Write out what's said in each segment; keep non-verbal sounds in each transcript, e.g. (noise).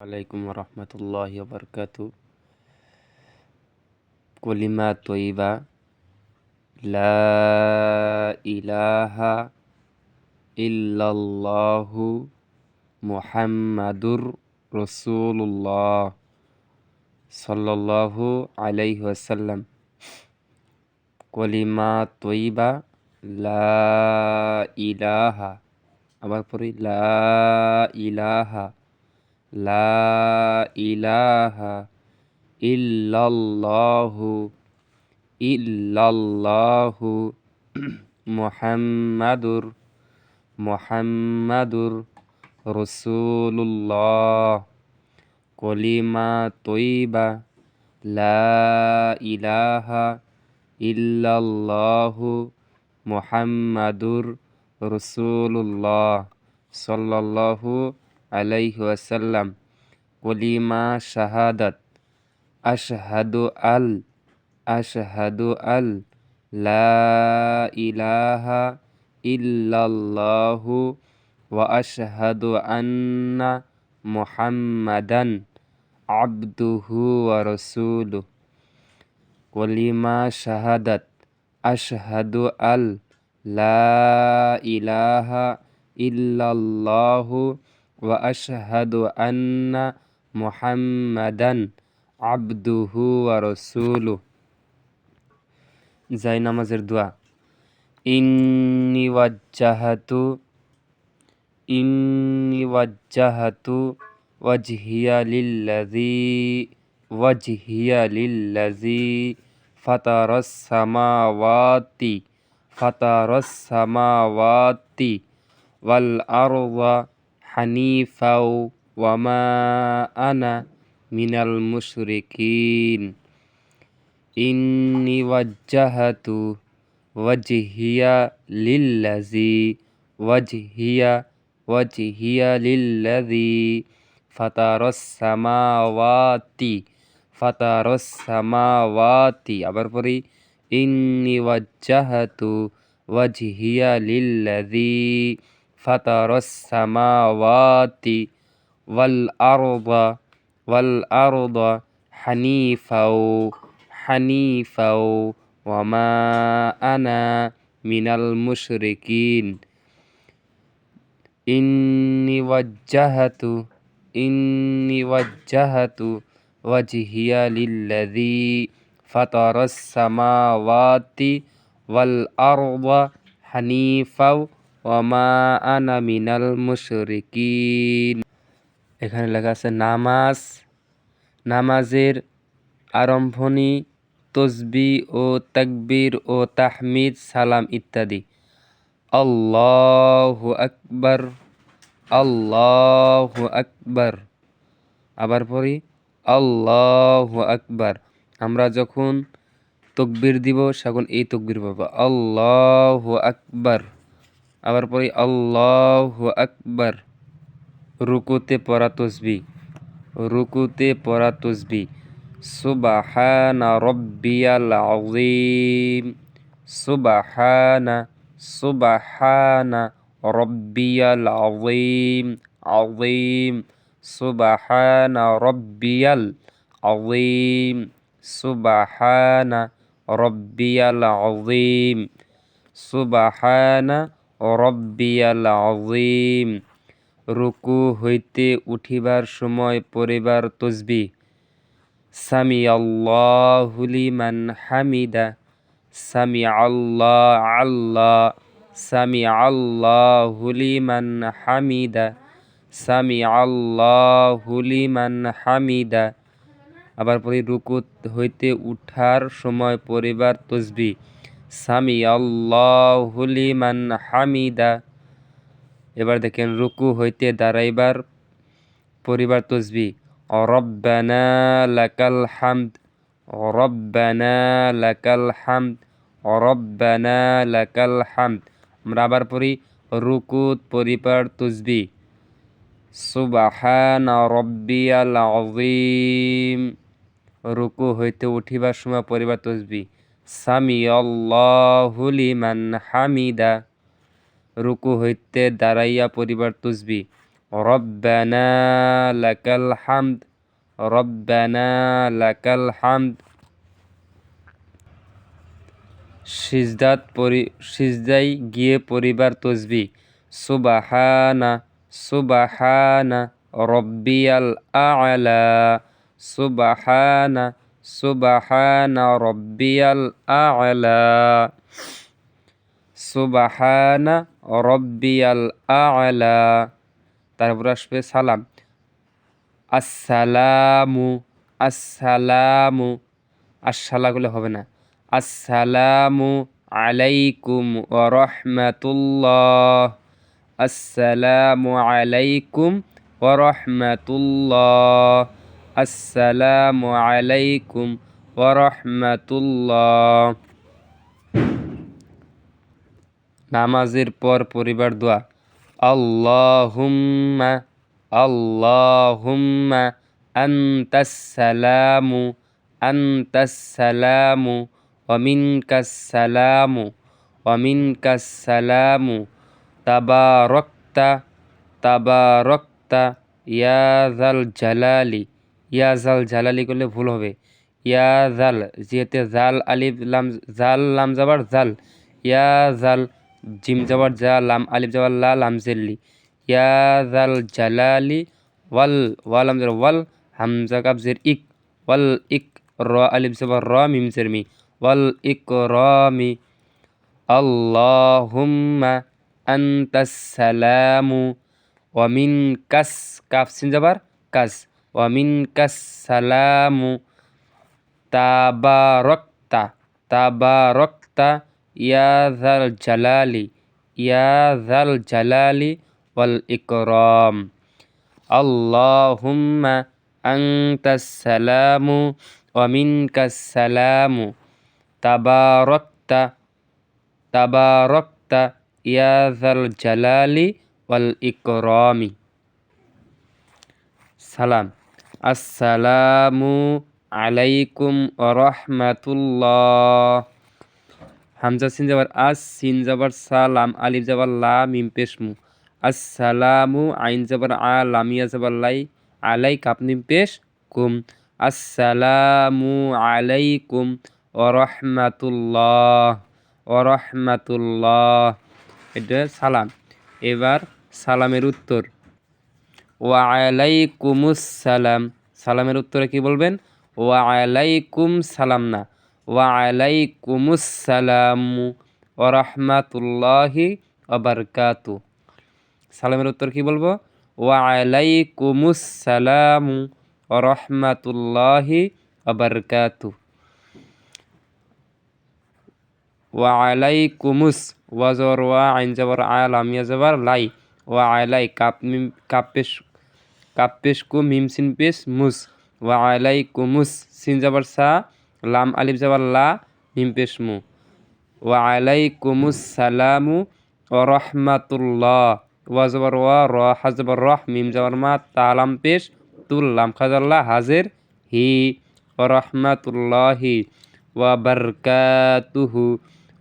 আলাইকুম রহমতুল্লাহ বরকাত কলিমা তৈবা লা ইলাহা ইল্লাল্লাহু মুহাম্মাদুর রসুল্লাহ সাল্লাল্লাহু আলাইহি ওয়াসাল্লাম কলিমা তৈবা লা ইলাহা আবার পরে লা ইলাহা لا إله إلا الله إلا الله (clears throat) محمد محمد رسول الله. كلمة طيبة لا إله إلا الله محمد رسول الله. صلى الله عليه وسلم. قولي ما شهادت أشهد أل أشهد أل لا إله إلا الله وأشهد أن محمدا عبده ورسوله. ولما شهدت أشهد أل لا إله إلا الله আন্না মুহাম্মাদান আবদুহু ওয়া রাসূলুহু যাই নামাজের দোয়া ইন্নি ওয়াজ্জাহাতু ইন্নি ওয়াজ্জাহাতু ওয়াজহিয়া লিল্লাযী ওয়াজহিয়া লিল্লাযী ফাতারাস সামাওয়াতি ফাতারাস সামাওয়াতি ওয়াল আরদা হানিফাও ওয়ামা আনা মিনাল মুশরিকিন ইন্নি ওয়াজ্জাহাতু ওয়াজহিয়া লিল্লাজি ওয়াজহিয়া ওয়াজহিয়া লিল্লাজি ফাতারস সামাওয়াতি ফাতারস সামাওয়াতি আবার পরে ইন্নি ওয়াজ্জাহাতু ওয়াজহিয়া লিল্লাজি فطر السماوات والأرض والأرض حنيفا حنيفا وما أنا من المشركين إني وجهت إني وجهت وجهي للذي فطر السماوات والأرض حنيفا ওয়ামা আনা মিনাল মুশরিকিন। এখানে লেখা আছে, নামাজ, নামাজের আরম্ভণী, তসবি ও তাকবীর ও তাহমিদ, সালাম ইত্যাদি। আল্লাহ আকবর আল্লাহ আকবর। আবার পড়ি, আল্লাহ আকবর। আমরা যখন তকবির দিব তখন এই তকবির পাবো। আল্লাহ আকবর। আবার পড়ি, আল্লাহ আকবর। রুকুতে পড়া তসবি, রুকুতে পড়া তসবি। সুবাহানা রব্বিয়াল আযীম। সুবাহানা সুবাহানা রব্বিয়াল আযীম। আযীম। সুবাহানা রব্বিয়াল আযীম। সুবাহানা রব্বিয়াল আযীম। সুবাহানা রব্বিয়াল আযীম, রুকু হইতে উঠিবার সময় পরিবার তসবি। সামি আল্লাহুলি মান হামিদা সামি আল্লাহ আল্লাহ সামি আল্লাহুলি মান হামিদা সামি আল্লাহুলি মান হামিদা। আবার পরে রুকুত হইতে উঠার সময় পরিবার তসবি। সামি আল্লাহুলি মান হামিদা। এবার দেখেন রুকু হইতে দাঁড়াইবার পরিবার তসবি। লাকাল হামদ রব্বানা লাকাল হামদ লাকাল হামদ। আমরা আবার পড়ি রুকুত পরিবার তসবি। সুবাহানা রব্বিয়াল রুকু হইতে উঠিবার সময় পরিবার তসবি। সামি আল্লাহু লিমান হামিদা। রুকু হইতে দাঁড়াইয়া পরিবার তুসবি, রব্বানা লাকাল হামদ, রব্বানা লাকাল হামদ। সিজদাত পরি সিজদাই গিয়ে পরিবার তসবি, সুবাহানা সুবাহানা, রব্বিয়াল আলা, সুবাহানা সুবাহানা রব্বিয়াল আলা। সুবাহানা রব্বিয়াল আলা। তারপর আসবে সালাম। আসসালামু আসসালামু। আসসালাগুলো হবে না। আসসালামু আলাইকুম ও রহমতুল্লাহ। আসসালামু আলাইকুম ও রহমতুল্লাহ আসসালামু আলাইকুম ও রহমতুল্লাহ নামাজের পর পরিবার দোয়া আল্লাহুম্মা আল্লাহুম্মা আন্তাস সালামু আন্তাস সালামু ওমিনকাস সালামু ওমিনকাস সালামু তাবারকতা তাবারকতা ইয়াজাল জালালি ইয়াজাল জালালি করলে ভুল হবে। ইয়াজাল যেহেতু জাল, আলিফ, লাম, জাল, লাম যাবার জাল। ইয়াজাল জিম যাবার যা লাম, আলিফ যাবার লা, লাম জেল্লি। ইয়াজাল জালালি, ওয়াল ওয়াল আমজার ওয়াল, হামজা কাবজের ইক। ওয়াল, ইক, র, আলিফ যাবার র, মিম, জের, মি। ওয়াল ইকরামি আল্লাহুম্মা আন্তাস সালামু ওয়ামিন কাস, কাফ, সিন যাবার কাস ওয়ামিন কাস সালামু তাবারকতা তাবারকতা ইয়া যাল জালালি ইয়া যাল জালালি ওয়াল ইকরাম আল্লাহুম্মা আনতাস সালামু ওয়া মিনকাস সালামু তাবারকতা তাবারকতা ইয়া যাল আসসালামু আলাইকুম রহমাতুল্লাহ হামজা সিন যাবার আস, সিন যাবার সালাম, আলিফ যাবার লা মিম পেশমু আসসালামু আইন যাবার আ, লামিয়া যাবার লাই আলাই কাপ নিম পেশ কুম। আসসালামু আলাইকুম ও রহমাতুল্লাহ ও রহমাতুল্লাহ এটা সালাম। এবার সালামের উত্তর। ওয়া আলাইকুমুস সালাম সালামের উত্তরে কি বলবেন? ওয়া আলাইকুম সালাম না ওয়া আলাইকুমুসালামু ও রহমাতুল্লাহি অবরকাতু সালামের উত্তর কি বলব? ওয়া আলাইকুমুসালামু ও রহমাতুল্লাহি অবরকাতু ওয়া আলাইকুমুস ওয়াজর ওয়া আইন জবর আলাম ইয়া জবর লাই। ওয়া আলাই কাপ মিম কাপ পেশ কাপ পেশ কু মিম সিন পেশ মুস। ওয়া আলাইকুমুস সিন জবর সা, লাম আলিফ জাবার লা, মিম পেশমু ওয়া আলাইকুমুস সালামু ও রহমাতুল্লাহ। ওয়া জবর ওয়া, র হাজবর রহ, মিম জাবার মা তালাম পেশ, তুল, লাম খাজাল্লাহ হাজির, হি। ও রহমাতুল্লাহি ওয়া বারকাতুহু।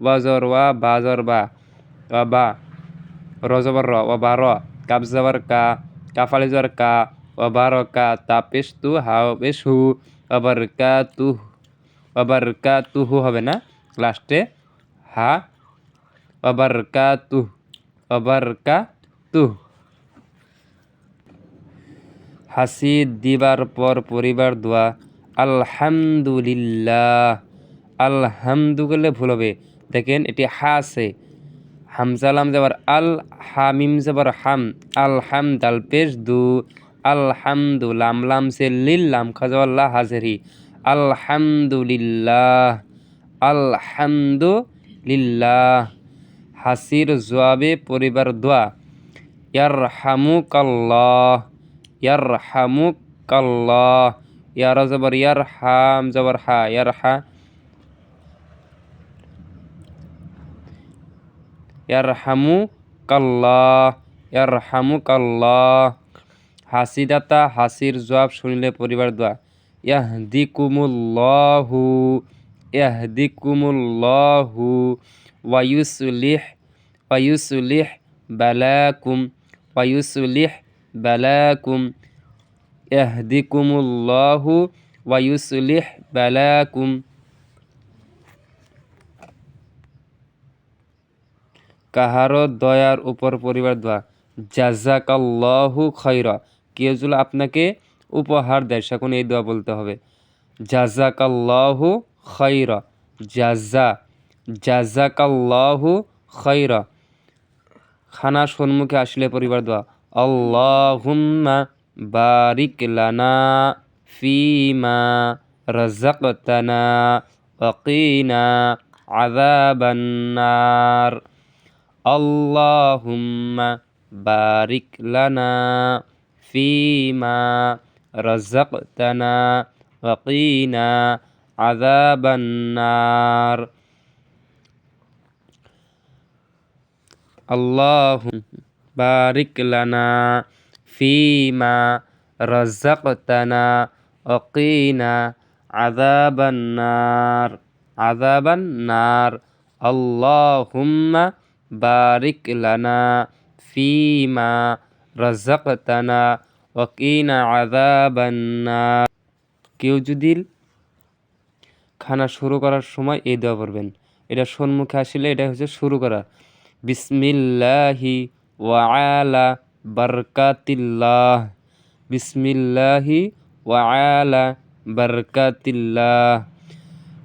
ওয়া জর ওয়া, বা ওয়া বা রজবর র, ওয়া বার কাব জবর কা। কাফালি জর কা ওয়া বারকা তা পেশ তু হু ওয়া বারকাতুহু তুহু হবে না? লাস্টে হা অবারকাতুহ তুহ হাসি দিবার পর পরিবার দোয়া, আলহামদুলিল্লাহ আলহামদু ভুল হবে। দেখেন, এটি হা আছে হামজালাম যাবার আল হামিম যাবার হাম আলহাম দাল পেশ দু আলহামদু লাম লাম সে লিল্লাম খাজাল্লাহ হাজেরি আলহামদুলিল্লাহ আলহামদুলিল্লাহ হাসির জবাবে পরিবার দোয়া ইয়ার হামুক আল্লাহ ইয়ার হামুক আল্লাহ ইয়ার জবর ইয়ার হাম জবর হা ইয়ার হা ইয়ার হামু কাল্লাহ ইয়ার হামু কাল্লাহ হাসিদাতা, হাসির জবাব শুনিলে পরিবার দোয়া। ইয়াহদিকুমুল্লাহু ইয়াহদিকুমুল্লাহু, ওয়ায়ুসলিহ ওয়ায়ুসলিহ বালাকুম ওয়ায়ুসলিহ বালাকুম। ইয়াহদিকুমুল্লাহু ওয়া ইউসলিহ বালাকুম। কাহারো দয়ার উপর পরিবার দোয়া। জাজাকাল্লাহু খৈরা কেউ যদি আপনাকে উপহার দেয়, সেখন এই দোয়া বলতে হবে। জাজাকাল্লাহু খৈরা জাজা জাজাকাল্লাহু খৈরা খানা সম্মুখে আসলে পরিবার দোয়া। আল্লাহুম্মা বারিক লানা ফিমা রাজাকতানা ওয়াকিনা আযাবান্নার আল্লাহুম্মা বারিক লানা ফিমা রাজাকতানা ওয়াকিনা আযাবান্নার আল্লাহু বারিক লানা ফিমা রাজাকতানা ওয়াকিনা আযাবান্নার আযাবান্নার আল্লাহুম্মা বারিক লানা ফিমা রাজাকতানা ওয়াকিনা আযাবান্নার কেউ যদি খানা শুরু করার সময় এই দোয়া পড়বেন। এটা সম্মুখে আসলে এটা হচ্ছে শুরু করা। বিসমিল্লাহি ওয়ালা বারকাতিল্লাহ। বিসমিল্লাহি ওয়ালা বারকাতিল্লাহ।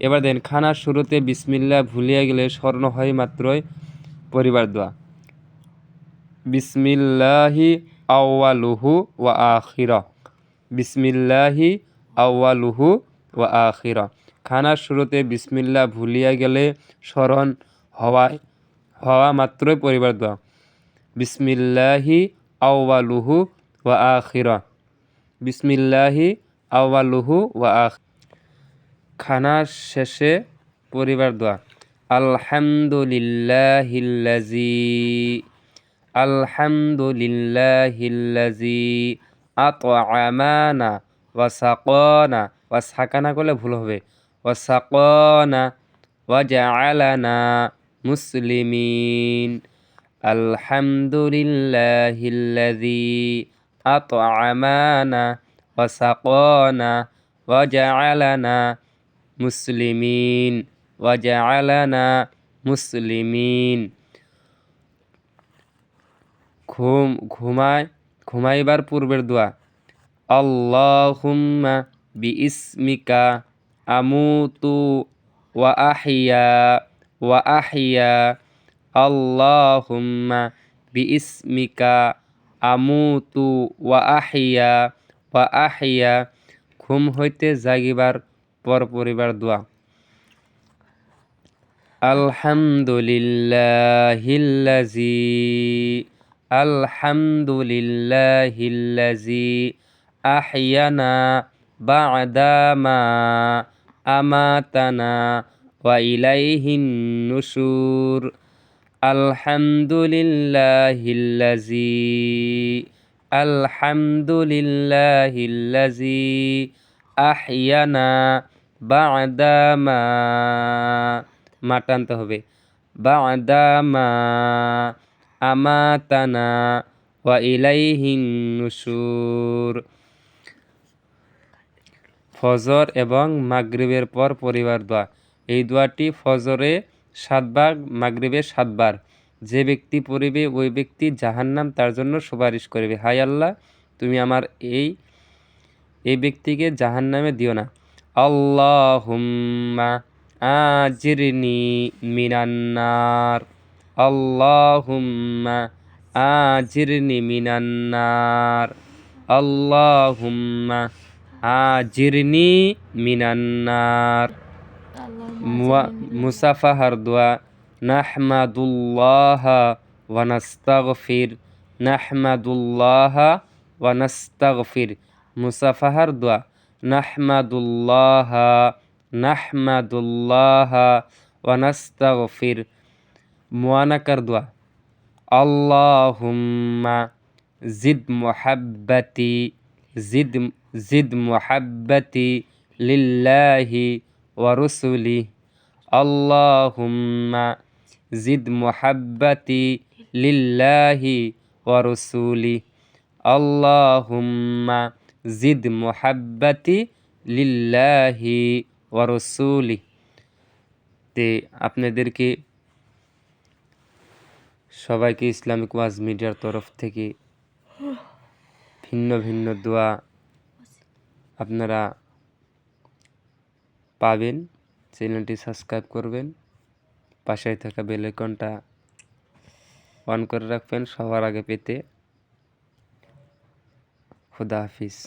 এবার দেন, খানার শুরুতে বিসমিল্লাহ ভুলিয়া গেলে স্মরণ হয় মাত্রই। পরিবার দোয়া। বিসমিল্লাহি আউয়ালুহু ওয়া আখিরা। বিসমিল্লাহি আউয়ালুহু ওয়া আখিরা। খানার শুরুতে বিসমিল্লাহ ভুলিয়া গেলে স্মরণ হওয়ায় হওয়া মাত্রই পরিবার দোয়া। বিসমিল্লাহি আউয়ালুহু ওয়া আখিরা। বিসমিল্লাহি আউয়ালুহু ওয়া আখ খানার শেষে পরিবার দোয়া। আলহামদুলিল্লাহিল্লাজি আলহামদুলিল্লাহিল্লাজি, আতআমানা ওয়া সাকানা ওয়া সাকানা করলে ভুল হবে ওয়া সাকানা ওয়া জাআলানা মুসলিমিন, আলহামদুলিল্লাহিল্লাজি, আতআমানা ওয়া সাকানা ওয়া জাআলানা মুসলিমিন। ওয়া জাআলানা মুসলিমিন ঘুম ঘুমায় ঘুমাইবার পূর্বের দোয়া। আল্লাহুম্মা বিইসমিকা আমুতু ওয়া আহিয়া ওয়া আহিয়া। আল্লাহুম্মা বিইসমিকা আমুতু ওয়া আহিয়া ওয়া আহিয়া। ঘুম হইতে জাগিবার পর পরিবার দোয়া। আলহামদুলিল্লাহিল্লাজি আলহামদুলিল্লাহিল্লাজি আহিয়ানা বাদামা আমাতানা ওয়া ইলাইহিন নুশুর। আলহামদুলিল্লাহিল্লাজি আলহামদুলিল্লাহিল্লাজি আহিয়ানা বাদামা মা টানতে হবে। বাদামা আমাতানা নুশুর ফজর এবং মাগরিবের পর পরিবার দোয়া। এই দোয়াটি ফজরে সাতবার মাগরিবে সাতবার যে ব্যক্তি পড়িবে, ওই ব্যক্তি জাহান্নাম তার জন্য সুপারিশ করবে। হাই আল্লাহ, তুমি আমার এই এই ব্যক্তিকে জাহান্নামে দিও না। আল্লাহুম্মা আজিরনি মিনান্নার আল্লাহুম্মা আজিরনি মিনান্নার আল্লাহুম্মা আজিরনি মিনান্নার মুসাফাহার দোয়া নাহমাদুল্লাহ ওয়ানাস্তাগফির নাহমাদুল্লাহ ওয়ানাস্তাগফির মুসাফাহার দোয়া নাহমাদুল্লাহ নাহমাদুল্লাহ ওয়ানাস্তাগফির মুয়ানাকার দোয়া আল্লাহুম্মা জিদ মুহাব্বাতি জিদ জিদ মুহাব্বাতি লিল্লাহি ওয়া রুসুলি আল্লাহুম্মা জিদ মুহাব্বাতি লিল্লাহি ওয়া রুসুলি আল্লাহুম্মা জিদ মোহাব্বাতি লিল্লাহি ওয়ারসুলি তে আপনাদেরকে সবাইকে ইসলামিক ওয়াজ মিডিয়ার তরফ থেকে ভিন্ন ভিন্ন দোয়া আপনারা পাবেন। চ্যানেলটি সাবস্ক্রাইব করবেন। পাশে থাকা বেল আইকনটা অন করে রাখবেন সবার আগে পেতে। খুদা হাফিজ।